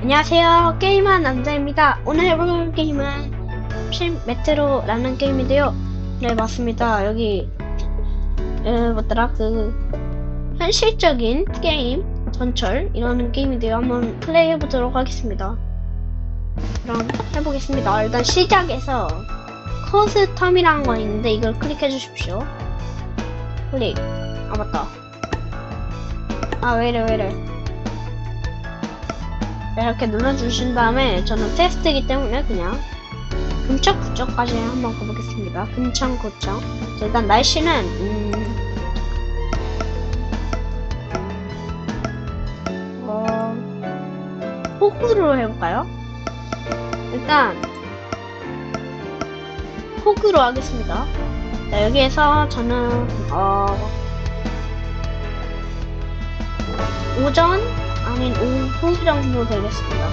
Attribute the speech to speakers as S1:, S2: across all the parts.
S1: 안녕하세요. 게임한 남자입니다. 오늘 해볼 게임은 실 메트로라는 게임인데요. 네, 맞습니다. 여기, 에, 뭐더라, 그, 현실적인 게임, 전철, 이런 게임인데요. 한번 플레이 해보도록 하겠습니다. 그럼 해보겠습니다. 일단 시작에서 커스텀이라는 거 있는데 이걸 클릭해 주십시오. 클릭. 아, 맞다. 아, 왜이래, 왜이래. 이렇게 눌러주신 다음에 저는 테스트이기 때문에 그냥 금천구청까지 한번 가보겠습니다. 금천구청. 자, 일단 날씨는 음, 어, 폭우로 해볼까요? 일단 폭우로 하겠습니다. 자, 여기에서 저는 어, 오전 아닌 오후 정도 되겠습니다.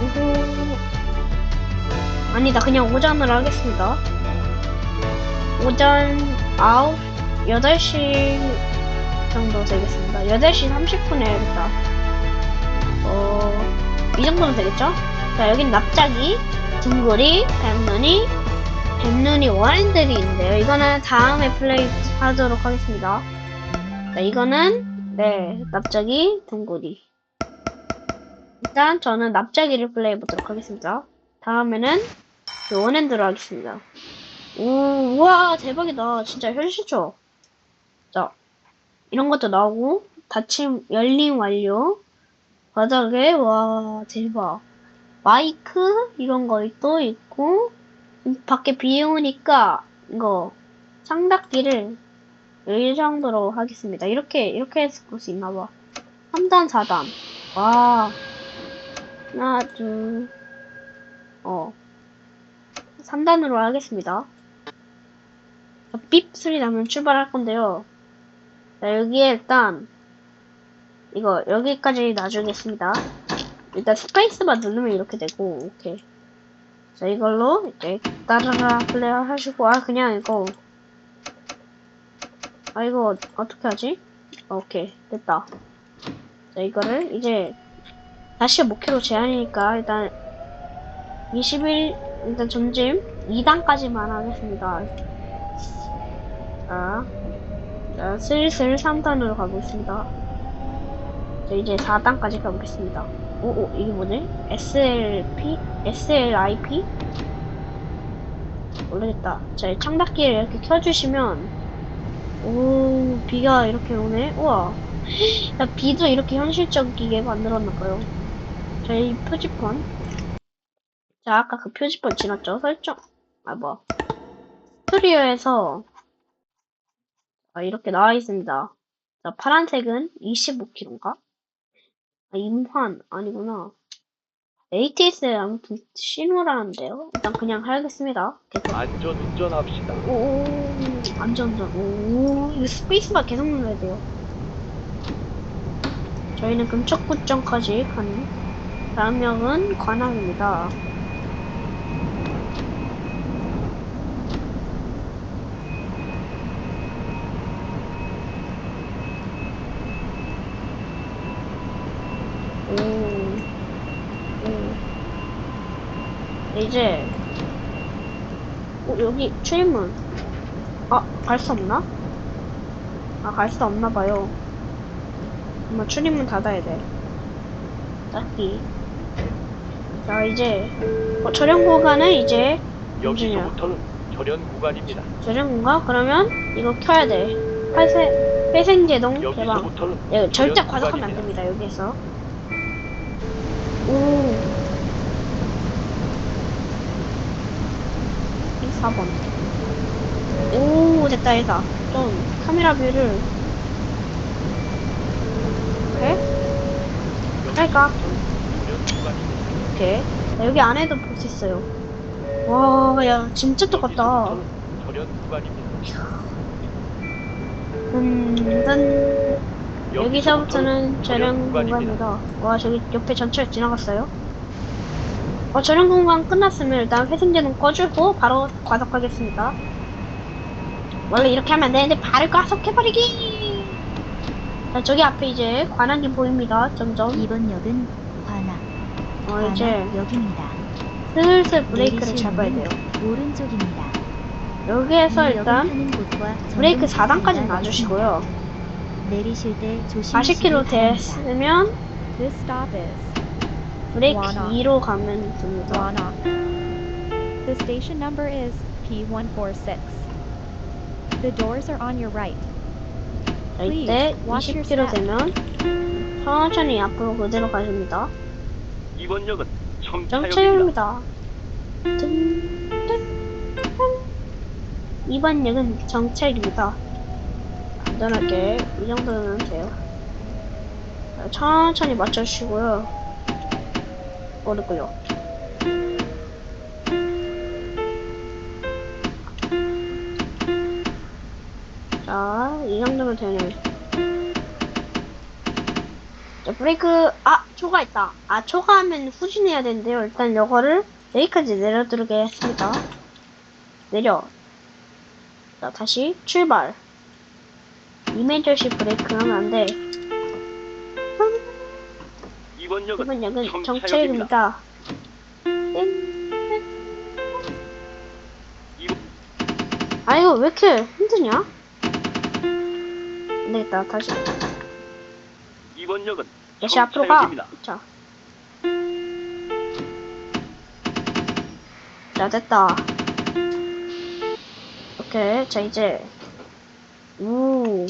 S1: 오후 아니다 그냥 오전으로 하겠습니다. 오전 9 8시 정도 되겠습니다. 8시 30분에 해야겠다. 어, 이 정도면 되겠죠? 자, 여긴 납작이, 둥그리, 뱀눈이, 뱀눈이 원들이 있는데요. 이거는 다음에 플레이 하도록 하겠습니다. 자, 이거는 네, 납작이, 둥구리. 일단 저는 납작이를 플레이해 보도록 하겠습니다. 다음에는 그 원핸드로 하겠습니다. 오, 우와, 대박이다. 진짜 현실죠? 자, 이런 것도 나오고, 닫힘, 열림 완료. 바닥에, 와, 대박. 마이크, 이런 거또 있고, 음, 밖에 비 오니까, 이거, 창닫기를 이 정도로 하겠습니다. 이렇게, 이렇게 해서 볼수 있나 봐. 3단, 4단. 와. 하나, 둘, 어. 3단으로 하겠습니다. 자, 삐 소리 나면 출발할 건데요. 자, 여기에 일단, 이거, 여기까지 놔주겠습니다. 일단 스페이스바 누르면 이렇게 되고, 오케이. 자, 이걸로, 이제, 따라라 플레이 하시고, 아, 그냥 이거, 아 이거 어떻게 하지? 오케이 됐다 자 이거를 이제 다시 목표로 제한이니까 일단 20일 일단 점심 2단까지만 하겠습니다 자, 자 슬슬 3단으로 가보겠습니다 자 이제 4단까지 가보겠습니다 오오 이게 뭐지? SLP? SLIP? 모르겠다 자 창닫기를 이렇게 켜주시면 오, 비가 이렇게 오네? 우와. 야, 비도 이렇게 현실적이게 만들었나봐요. 저희 표지판. 자, 아까 그 표지판 지났죠? 설정. 아, 뭐. 스튜디오에서, 아, 이렇게 나와 있습니다. 자, 파란색은 25kg인가? 아, 임환. 아니구나. ATS에 아무튼 신호라는데요? 일단 그냥 하겠습니다. 계속.
S2: 안전 운전합시다.
S1: 오, 안전전. 오, 이거 스페이스바 계속 눌러야 돼요. 저희는 금척구점까지 가는 다음 역은 관악입니다. 오, 오. 네, 이제 어, 여기 출입문. 아, 갈 수 없나? 아, 갈 수 없나 봐요. 아마 출입문 닫아야 돼. 딱히. 자, 이제, 어, 촬영 구간은 이제,
S2: 여기서부터는 절연 구간입니다.
S1: 촬영 구간? 그러면 이거 켜야 돼. 회색, 회생제동 대박.
S2: 여기서부터는
S1: 예, 절대
S2: 절연
S1: 과속하면 안
S2: 구간입니다.
S1: 됩니다, 여기서. 오. 4번. 오, 됐다, 됐다. 좀, 카메라 뷰를. 그러니까.
S2: 절연 구간입니다.
S1: 오케이. 자, 여기 안에도 볼 수 있어요. 와, 야, 진짜 똑같다. 음, 일단, 여기서부터는 저렴 공간입니다. 와, 저기 옆에 전철 지나갔어요? 어, 저렴 공간 끝났으면 일단 회생제동 꺼주고 바로 과속하겠습니다. 원래 이렇게 하면 안 되는데 바로 과속해버리기! 자, 저기 앞에 이제 관악이 보입니다. 점점.
S3: 이번 역은 관악,
S1: 어, 이제
S3: 여기입니다.
S1: 슬슬 브레이크를 잡아야 돼요.
S3: 오른쪽입니다.
S1: 여기에서 일단 브레이크
S3: 전동
S1: 4단까지
S3: 기사가
S1: 놔주시고요.
S3: 내리실 때 조심하시기
S1: 40km
S3: 바랍니다.
S1: 됐으면
S4: This stop is
S1: 브레이크
S4: 와나.
S1: 2로 가면 됩니다.
S4: The station number is P146. The doors are on your right.
S1: 자, 이때
S4: Please, watch your
S1: 20km
S4: step.
S1: 되면 천천히 앞으로 그대로 가십니다.
S2: 이번 역은.
S1: 정차역입니다. 이번 역은 정차역입니다. 안전하게 이 정도면 돼요. 자, 천천히 맞춰주시고요. 어렵고요. 이 정도면 되네. 자, 브레이크, 아, 초과했다. 아, 초과하면 후진해야 되는데요. 일단 이거를 여기까지 내려두겠습니다. 내려. 자, 다시 출발. 이메저시 브레이크 하면 안 돼.
S2: 이번 역은
S1: 이번 역은. 정차역입니다. 아, 이거 왜 이렇게 힘드냐? 안 되겠다. 다시.
S2: 이번 역은
S1: 다시 앞으로 가.
S2: 청차역입니다.
S1: 자. 자, 됐다. 오케이. 자, 이제. 우.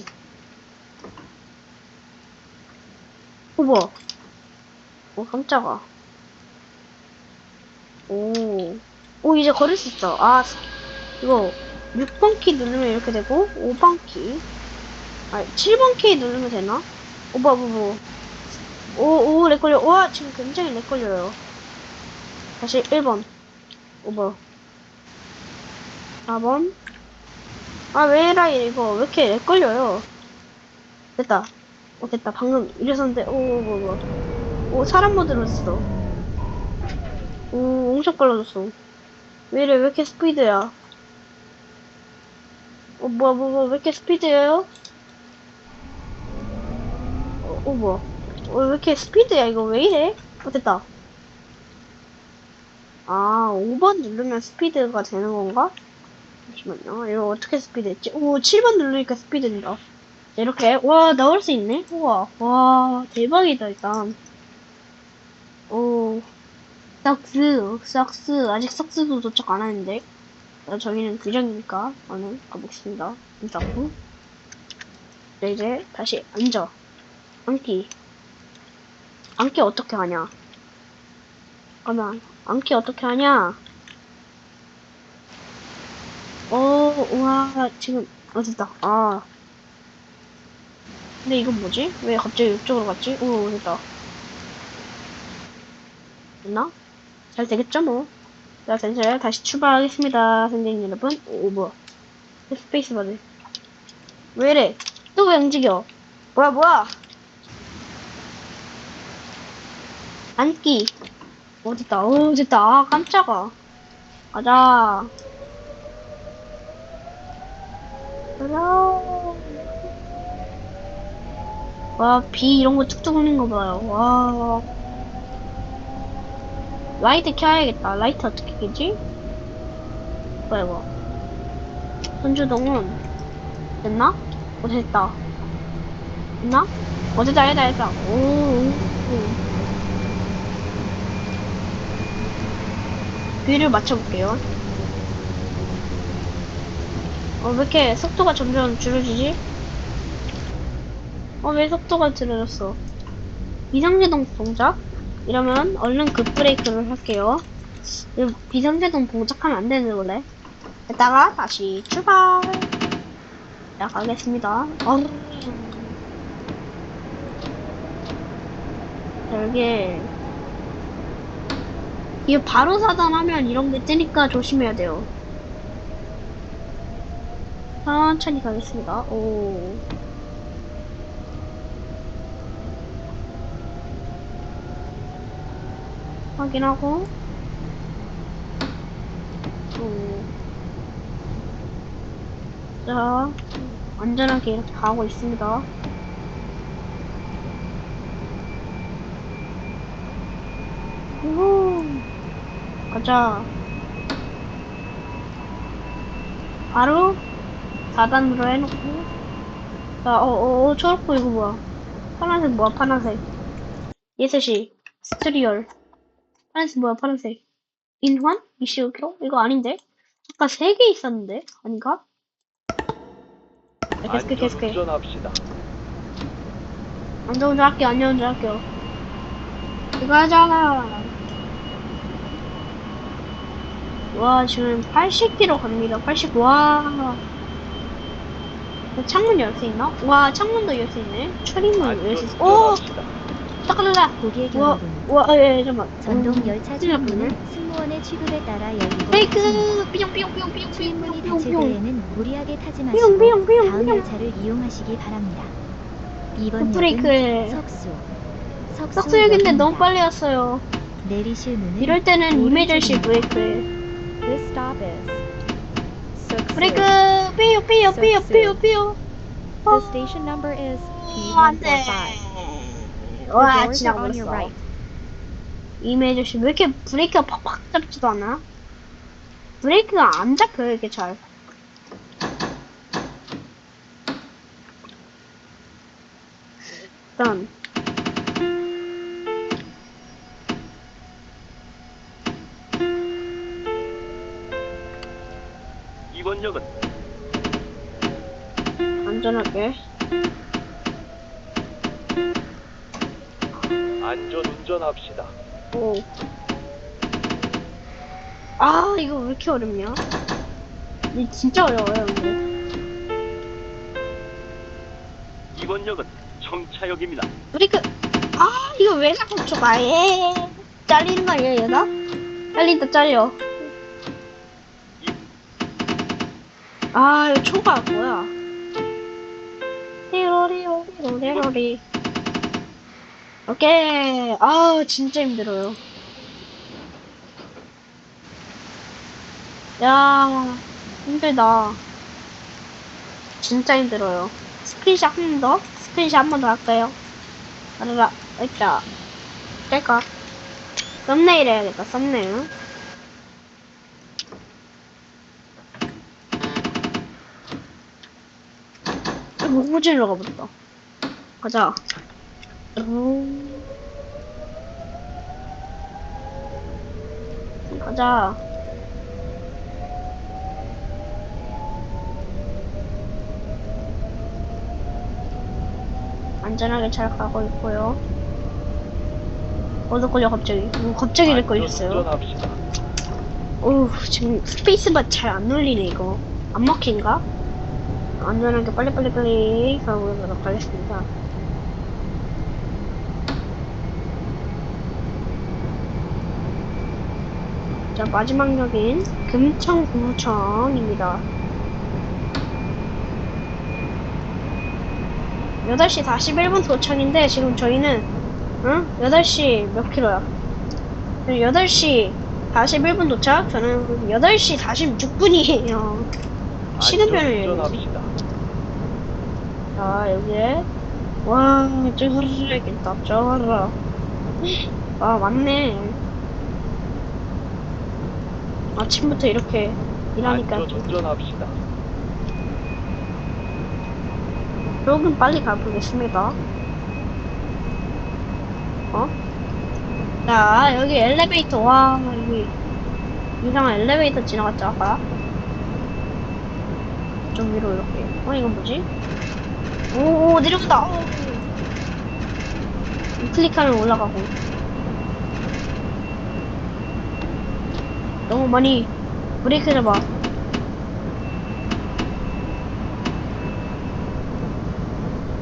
S1: 오, 뭐야. 오, 깜짝아. 오. 오, 이제 걸을 수 있어. 아, 스- 이거, 6번 키 누르면 이렇게 되고, 5번 키. 아, 7번 키 누르면 되나? 오, 뭐, 뭐, 뭐. 오, 오, 렉 걸려. 와, 지금 굉장히 렉 걸려요. 다시 1번. 5번. 4번. 아, 왜라, 이거. 왜 이렇게 렉 걸려요? 됐다. 어, 됐다. 방금 이랬었는데, 오, 오, 뭐, 뭐. 오, 사람 모드로 했어. 오, 엄청 빨라졌어. 왜 이래, 왜 이렇게 스피드야? 어, 뭐야, 뭐, 뭐, 왜 이렇게 스피드예요? 어, 어, 뭐야. 어, 왜 이렇게 스피드야? 이거 왜 이래? 어, 됐다. 아, 5번 누르면 스피드가 되는 건가? 잠시만요. 이거 어떻게 스피드 했지? 오, 7번 누르니까 스피드 된다. 자, 이렇게. 와, 나올 수 있네? 우와. 와, 대박이다, 일단. 오. 삭스, 삭스. 아직 삭스도 도착 안 하는데. 자, 저희는 규정이니까, 저는 가보겠습니다. 앉았고. 자, 이제 다시 앉아. 앉기. 앉기 어떻게 하냐? 그러면 앉기 어떻게 하냐? 어, 우와, 지금 어 됐다. 아. 근데 이건 뭐지? 왜 갑자기 이쪽으로 갔지? 오, 됐다. 됐나? 잘 되겠죠, 뭐. 자, 이제 다시 출발하겠습니다, 선생님 여러분. 오, 뭐야. 스페이스 바드. 왜 이래? 또 왜 움직여? 뭐야, 뭐야? 앉기. 어, 됐다. 어, 됐다. 아, 깜짝아. 가자. 가자. 와, 비 이런 거 툭툭 오는 거 봐요. 와. 라이트 켜야겠다. 라이트 어떻게 켜지? 뭐야, 이거. 손주동은 됐나? 어, 됐다. 됐나? 어, 됐다, 됐다, 됐다. 오, 오, 귀를 맞춰볼게요. 어, 왜 이렇게 속도가 점점 줄어지지? 어, 왜 속도가 줄어졌어? 비상제동 동작? 이러면 얼른 급브레이크를 할게요. 비상제동 동작하면 안 되는 원래. 했다가 다시 출발! 자, 가겠습니다. 어. 자, 여기 이거 바로 사단하면 이런 게 뜨니까 조심해야 돼요. 천천히 가겠습니다. 오. 확인하고. 오. 자, 안전하게 이렇게 가고 있습니다. 우후. 가자. 바로 4단으로 해놓고. 자, 어, 어, 어, 초록보 이거 뭐야? 파란색 뭐야, 파란색. 예세시. 스트리얼. 파란색 뭐야, 파란색. 인환? 이시우쿄? 이거 아닌데? 아까 세개 있었는데? 아닌가? 아, 계속해, 계속해.
S2: 안전운전합시다.
S1: 안전운전 할게요, 안전운전 할게요. 이거 하잖아. 와, 지금 80km 갑니다. 80, 와. 창문 열수 있나? 와, 창문도 열수 있네. 출입문 열수 있어. 오! 따끈하다.
S3: 고객
S1: 와,
S3: 여러분,
S1: 와, 예, 예, 잠깐만.
S3: 전동
S1: 음,
S3: 열차 출입문은. 승무원의 취급에 따라 열리고.
S1: 페이크! 삐용 삐용 삐용 삐용
S3: 출입문이
S1: 삐용삐용
S3: 닫힐
S1: 삐용
S3: 때에는 무리하게 타지
S1: 삐용,
S3: 마시고
S1: 삐용, 삐용,
S3: 다음
S1: 삐용.
S3: 열차를 이용하시기 바랍니다. 이번
S1: 브레이크.
S3: 역은 석수. 석수
S1: 석수역인데. 너무 빨리 왔어요.
S3: 내리실 문은
S1: 이럴 때는 이메일시 브레이크.
S4: This stop is.
S1: 브레이크! 삐요, 삐요, 삐요, 삐요, 삐요.
S4: The station number is
S1: 어, 안 돼.
S4: P145. The
S1: 와, 지나버렸어.
S4: right.
S1: 이메일시 왜 이렇게 브레이크가 팍팍 잡지도 않아? 브레이크가 안 잡혀요, 이렇게 잘.
S2: 운전합시다.
S1: 오. 아, 이거 왜 이렇게 어렵냐? 이 진짜 어려워요, 근데.
S2: 이번 역은 청차역입니다.
S1: 브레이크. 아, 이거 왜 자꾸 좁아, 예. 잘리는 거 아니야, 얘가? 잘린다, 잘려. 아, 이거 초가 뭐야? 리로리로리로리로리. 오케이. 아, 진짜 힘들어요. 야, 힘들다. 진짜 힘들어요. 스크린샷 한 번 더? 스크린샷 한 번 더 할까요? 아라라, 있다. 될까? 썸네일 해야겠다, 썸네일. 호질러 가버렸다. 가자. 음. 가자. 안전하게 잘 가고 있고요. 어디 걸려 갑자기? 뭐 갑자기 렉 걸렸어요.
S2: 안전운전합시다.
S1: 어우 지금 스페이스바 잘 안 눌리네 이거. 안 먹힌가? 안전하게 빨리빨리 빨리 가보도록 하겠습니다. 자 마지막 역인 금천구청입니다. 8시 41분 도착인데 지금 저희는 응? 8시 몇 킬로야? 8시 41분 도착? 저는 8시 46분이에요. 시간별을. 자, 여기에. 와, 쩌르르겠다, 쩌르르. 아, 맞네. 아침부터 이렇게 일하니까
S2: 안전 운전합시다.
S1: 조금 빨리 가보겠습니다. 어? 자, 여기 엘리베이터, 와, 여기 이상한 엘리베이터 지나갔죠, 아까? 좀 위로 이렇게. 어, 이건 뭐지? 오, 오 내려간다! 오. 클릭하면 올라가고. 너무 많이 브레이크 잡아.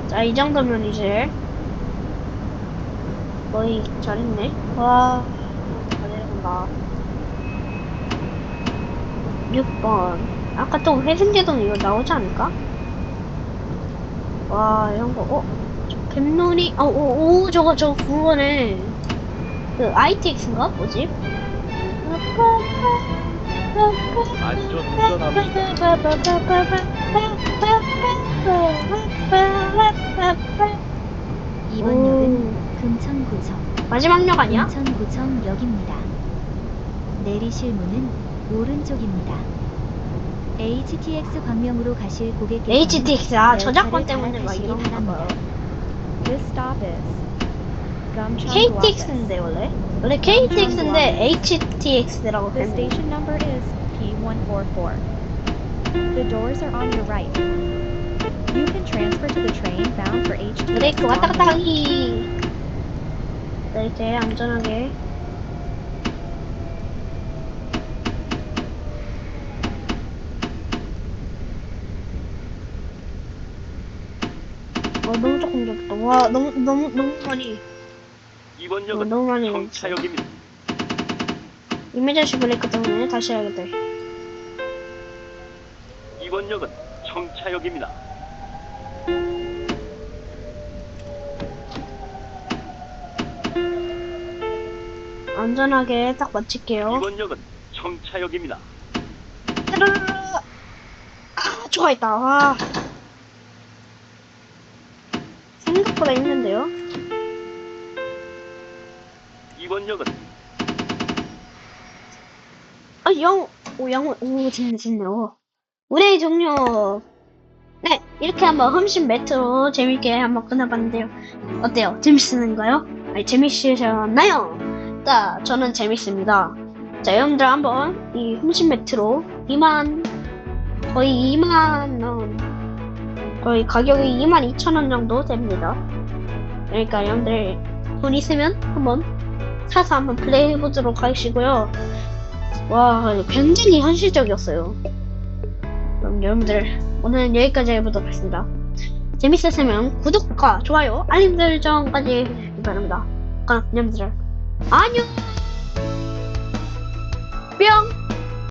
S1: 자, 이 정도면 이제 거의 잘했네. 와, 잘 내려간다. 6번. 아까 또 회생제동 이거 나오지 않을까? 와, 이런 거, 어? 저 뱀눈이, 어, 오, 오, 저거, 저거 그거네. 그, ITX인가? 뭐지?
S3: 이번 역은 금천구청.
S1: 마지막 역 아니야?
S3: 인천구청 역입니다. 내리실 문은 오른쪽입니다. HTX 방면으로 가실 고객께서
S1: HTX 아 저작권 때문에 막 이런 거.
S4: This stop is
S1: KTX인데 원래 원래 KTX인데 HTX라고
S4: The
S1: 했는데
S4: station number is P144. The doors are on your right. You can transfer to the train bound for HTX.
S1: 브레이크 왔다 갔다
S4: Longmeadow.
S1: 하기. 네, 이제 안전하게. 어 너무 조금 좁다. 와 너무 너무 너무 많이
S2: 이번
S1: 어,
S2: 역은
S1: 너무 많이
S2: 청차역입니다.
S1: 이미저시 브레이크 때문에 다시 해야겠다.
S2: 이번 역은 청차역입니다.
S1: 안전하게 딱 마칠게요.
S2: 이번 역은 청차역입니다.
S1: 르르르르. 아 좋아했다. 와 생각보다 힘든데요.
S2: 이번 역은
S1: 아, 영, 오, 영, 오, 재밌네, 재밌네, 오. 우리 종료. 네, 이렇게 한번 흠신 매트로 재밌게 한번 끝내봤는데요. 어때요? 재밌으는가요? 아니, 재밌으셨나요? 자, 저는 재밌습니다. 자, 여러분들 한번 이 흠신 매트로 2만, 거의 2만 원, 거의 가격이 2만 2천 원 정도 됩니다. 그러니까 여러분들 돈 있으면 한번 사서 한번 플레이 해보도록 하시고요. 와, 굉장히 현실적이었어요. 그럼 여러분들, 오늘은 여기까지 해보도록 하겠습니다. 재밌었으면 구독과 좋아요, 알림 설정까지 해주시기 바랍니다. 그럼 여러분들, 안녕! 뿅!